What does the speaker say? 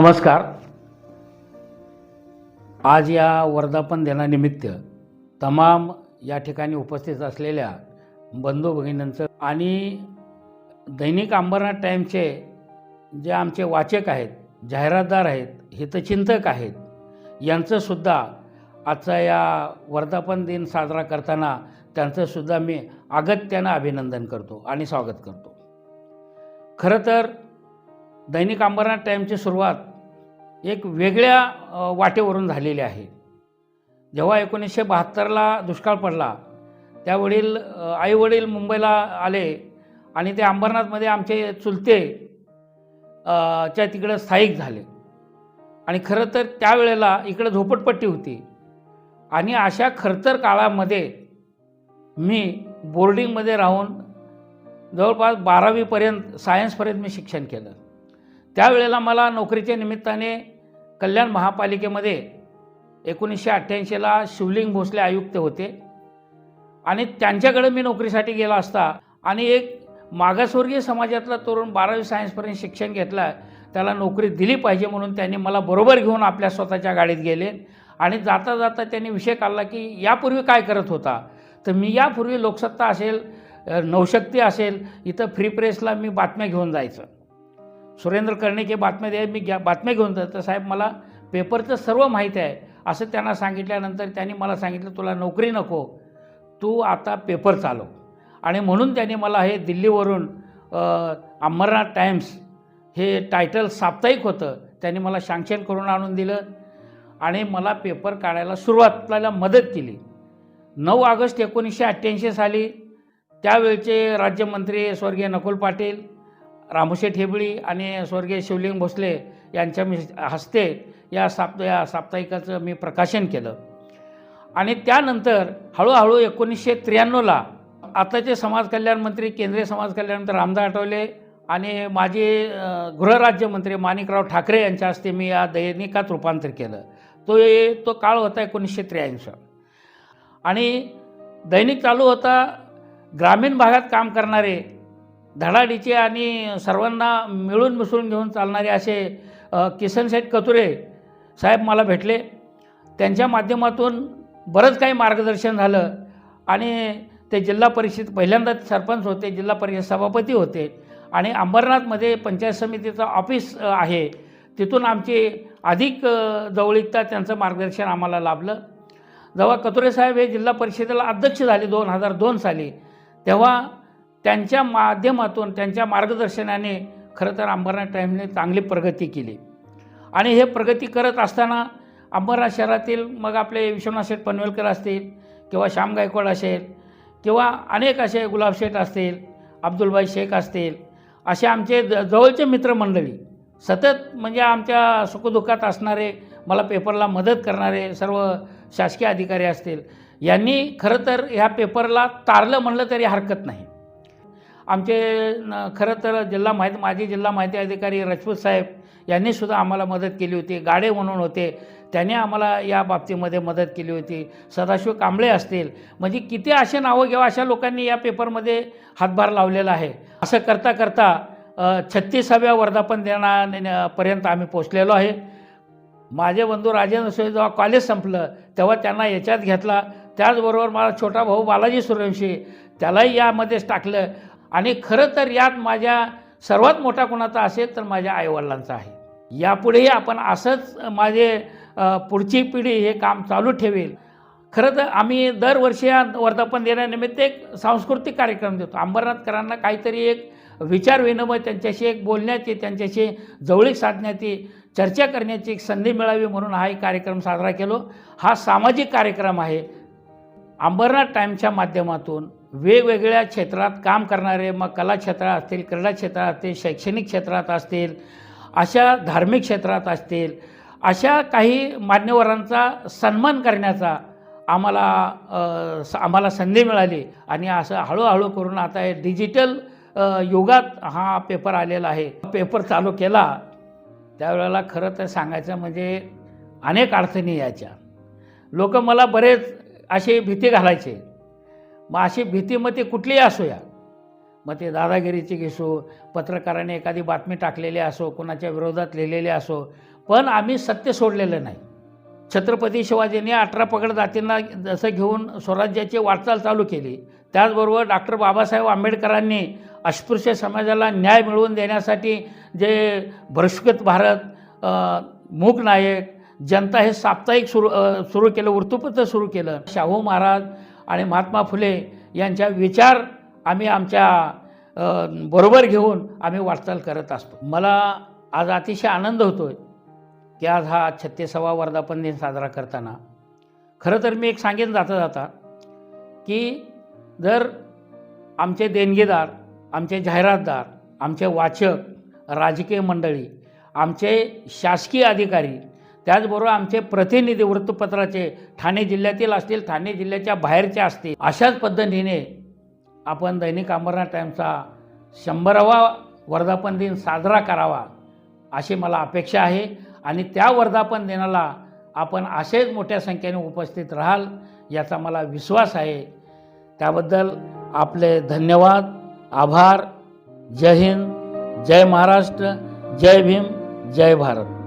नमस्कार. आज या वर्धापन दिनानिमित्त तमाम या ठिकाणी उपस्थित असलेल्या बंधू भगिनींचं आणि दैनिक अंबरनाथ टाईमचे जे आमचे वाचक आहेत जाहिरातदार आहेत हितचिंतक आहेत यांचंसुद्धा आजचा या वर्धापन दिन साजरा करताना त्यांचंसुद्धा मी अगत्यानं अभिनंदन करतो आणि स्वागत करतो. खरं तर दैनिक अंबरनाथ टाईमची सुरुवात एक वेगळ्या वाटेवरून झालेली आहे. जेव्हा एकोणीसशे बहात्तरला दुष्काळ पडला त्यावेळील आईवडील मुंबईला आले आणि ते अंबरनाथमध्ये आमचे चुलते च्या तिकडं स्थायिक झाले. आणि खरं तर त्यावेळेला इकडं झोपटपट्टी होती. आणि अशा खरतर काळामध्ये मी बोर्डिंगमध्ये राहून जवळपास बारावीपर्यंत सायन्सपर्यंत मी शिक्षण केलं. त्यावेळेला मला नोकरीच्या निमित्ताने कल्याण महापालिकेमध्ये एकोणीसशे अठ्ठ्याऐंशीला शिवलिंग भोसले आयुक्त होते. आणि त्यांच्याकडे मी नोकरीसाठी गेला असता आणि एक मागासवर्गीय समाजातला तरुण बारावी सायन्सपर्यंत शिक्षण घेतलं त्याला नोकरी दिली पाहिजे म्हणून त्यांनी मला बरोबर घेऊन आपल्या स्वतःच्या गाडीत गेले. आणि जाता जाता त्यांनी विषय काढला की यापूर्वी काय करत होता? तर मी यापूर्वी लोकसत्ता असेल नवशक्ती असेल इथं फ्री प्रेसला मी बातम्या घेऊन जायचं. सुरेंद्र कर्णिके बातम्या द्याय मी घ्या बातम्या घेऊन जातो. तर साहेब मला पेपरचं सर्व माहिती आहे. असं त्यांना सांगितल्यानंतर त्यांनी मला सांगितलं तुला नोकरी नको तू आता पेपर चालव. आणि म्हणून त्यांनी मला हे दिल्लीवरून अमरनाथ टाइम्स हे टायटल साप्ताहिक होतं त्यांनी मला शांक्शन करून आणून दिलं. आणि मला पेपर काढायला सुरुवातीला मदत केली. नऊ ऑगस्ट एकोणीसशे अठ्ठ्याऐंशी साली त्यावेळचे राज्यमंत्री स्वर्गीय नकुल पाटील रामोशेठ हेबळी आणि स्वर्गीय शिवलिंग भोसले यांच्या मी हस्ते या साप्त या साप्ताहिकाचं मी प्रकाशन केलं. आणि त्यानंतर हळूहळू एकोणीसशे त्र्याण्णवला आताचे समाज कल्याण मंत्री केंद्रीय समाज कल्याण मंत्री रामदास आठवले आणि माझे गृहराज्यमंत्री माणिकराव ठाकरे यांच्या हस्ते मी या दैनिकात रूपांतर केलं. तो तो काळ होता एकोणीसशे त्र्याऐंशी. आणि दैनिक चालू होता ग्रामीण भागात काम करणारे धडाडीचे आणि सर्वांना मिळून मिसळून घेऊन चालणारे असे किसनसाहेब कतुरे साहेब मला भेटले. त्यांच्या माध्यमातून बरंच काही मार्गदर्शन झालं आणि ते जिल्हा परिषद पहिल्यांदा सरपंच होते जिल्हा परिषद सभापती होते आणि अंबरनाथमध्ये पंचायत समितीचं ऑफिस आहे. तिथून आमची अधिक जवळीकता त्यांचं मार्गदर्शन आम्हाला लाभलं. जेव्हा कतुरे साहेब हे जिल्हा परिषदेला अध्यक्ष झाले दोन हजार दोन साली तेव्हा त्यांच्या माध्यमातून त्यांच्या मार्गदर्शनाने खरं तर अंबरनाथ टाईमने चांगली प्रगती केली. आणि हे प्रगती करत असताना अंबरनाथ शहरातील मग आपले विश्वनाथ शेठ पनवेलकर असतील किंवा श्याम गायकवाड असेल किंवा अनेक असे गुलाब शेठ असतील अब्दुलबाई शेख असतील असे आमचे ज जवळचे मित्रमंडळी सतत म्हणजे आमच्या सुखदुःखात असणारे मला पेपरला मदत करणारे सर्व शासकीय अधिकारी असतील यांनी खरं तर ह्या पेपरला तारलं म्हणलं तरी हरकत नाही. आमचे न खरं तर जिल्हा माहिती माजी जिल्हा माहिती अधिकारी राजपूत साहेब यांनीसुद्धा आम्हाला मदत केली होती. गाडे म्हणून होते. त्याने आम्हाला या बाबतीमध्ये मदत केली होती. सदाशिव कांबळे असतील. म्हणजे किती असे नावं घ्यावं अशा लोकांनी या पेपरमध्ये हातभार लावलेला आहे. असं करता करता छत्तीसाव्या वर्धापन दिनापर्यंत आम्ही पोचलेलो आहे. माझे बंधू राजेंद्र सोय जेव्हा कॉलेज संपलं तेव्हा त्यांना याच्यात घेतला. त्याचबरोबर माझा छोटा भाऊ बालाजी सूर्यवंशी त्यालाही यामध्येच टाकलं. आणि खरं तर यात माझ्या सर्वात मोठा कोणाचा असेल तर माझ्या आईवडिलांचा आहे. यापुढेही आपण असंच माझे पुढची पिढी हे काम चालू ठेवेल. खरं तर आम्ही दरवर्षी या वर्धापन दिनानिमित्त एक सांस्कृतिक कार्यक्रम देतो. अंबरनाथकरांना काहीतरी एक विचार विनिमय त्यांच्याशी एक बोलण्याची त्यांच्याशी जवळीक साधण्याची चर्चा करण्याची एक संधी मिळावी म्हणून हा एक कार्यक्रम साजरा केलो. हा सामाजिक कार्यक्रम आहे. अंबरनाथ टाईमच्या माध्यमातून वेगवेगळ्या क्षेत्रात काम करणारे मग कला क्षेत्रात असतील क्रीडा क्षेत्रात असतील शैक्षणिक क्षेत्रात असतील अशा धार्मिक क्षेत्रात असतील अशा काही मान्यवरांचा सन्मान करण्याचा आम्हाला स- आम्हाला संधी मिळाली. आणि असं हळूहळू करून आता हे डिजिटल युगात हा पेपर आलेला आहे. पेपर चालू केला त्यावेळेला खरं तर सांगायचं म्हणजे अनेक अडचणी यायच्या. लोक मला बरेच अशी भीती घालायचे. मग अशी भीती मग ती कुठलीही असूया मग ते दादागिरीची घेसो पत्रकाराने एखादी बातमी टाकलेली असो कोणाच्या विरोधात लिहिलेली असो पण आम्ही सत्य सोडलेलं नाही. छत्रपती शिवाजींनी अठरा पगड जातींना जसं घेऊन स्वराज्याची वाटचाल चालू केली त्याचबरोबर डॉक्टर बाबासाहेब आंबेडकरांनी अस्पृश्य समाजाला न्याय मिळवून देण्यासाठी जे बहिष्कृत भारत मूक नायक जनता हे साप्ताहिक सुरू सुरू केलं वृत्तपत्र सुरू केलं शाहू महाराज आणि महात्मा फुले यांच्या विचार आम्ही आमच्या बरोबर घेऊन आम्ही वाटचाल करत असतो. मला आज अतिशय आनंद होतो आहे की आज हा छत्तीसावा वर्धापन दिन साजरा करताना खरं तर मी एक सांगेन जाता जाता की जर आमचे देणगीदार आमचे जाहिरातदार आमचे वाचक राजकीय मंडळी आमचे शासकीय अधिकारी त्याचबरोबर आमचे प्रतिनिधी वृत्तपत्राचे ठाणे जिल्ह्यातील असतील ठाणे जिल्ह्याच्या बाहेरचे असतील अशाच पद्धतीने आपण दैनिक अमरनाथ टाईमचा शंभरावा वर्धापन दिन साजरा करावा अशी मला अपेक्षा आहे. आणि त्या वर्धापन दिनाला आपण असेच मोठ्या संख्येने उपस्थित राहाल याचा मला विश्वास आहे. त्याबद्दल आपले धन्यवाद आभार. जय हिंद जय महाराष्ट्र जय भीम जय भारत.